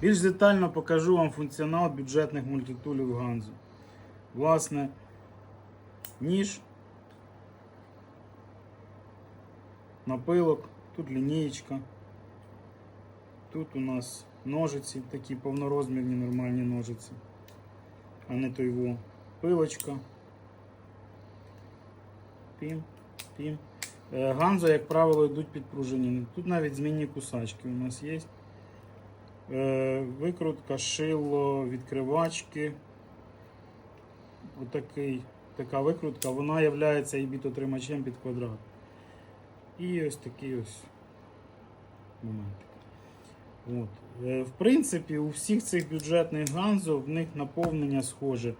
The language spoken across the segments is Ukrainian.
Більш детально покажу вам функціонал бюджетних мультитулів Ганзу. Власне, ніж, напилок, тут лінієчка. Тут у нас ножиці, такі повнорозмірні нормальні ножиці, а не той во. Пилочка. Пім, пім. Е, Ганзо, як правило, йдуть підпружинені. Тут навіть змінні кусачки у нас є. Е, Викрутка, шило, відкривачки. Отакий, така викрутка, вона є і бітотримачем під квадрат. І ось такий ось моментик. От. Е, В принципі, у всіх цих бюджетних ганзо в них наповнення схоже.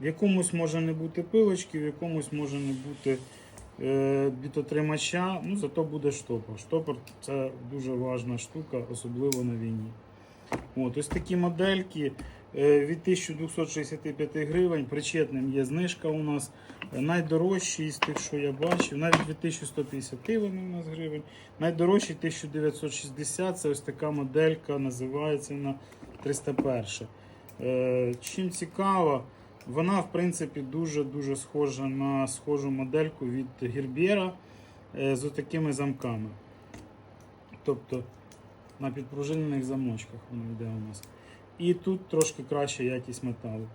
В якомусь може не бути пилочки, в якомусь може не бути е, бітотримача, ну зато буде штопор. Штопор це дуже важна штука, особливо на війні. От, ось такі модельки е, від 1265 гривень. Причетним є знижка у нас. Е, Найдорожчі з тих, що я бачив, навіть від 1150 вони у нас гривень. Найдорожчий 1960 це ось така моделька, називається на 301. Е, Чим цікава, вона в принципі дуже-дуже схожа на схожу модельку від Гербера з такими замками. Тобто на підпружинених замочках воно йде у нас. І тут трошки краща якість металу.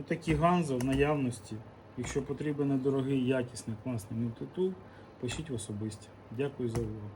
Отакі ганзи в наявності. Якщо потрібен недорогий, якісний, класний мультитул, пишіть в особисті. Дякую за увагу.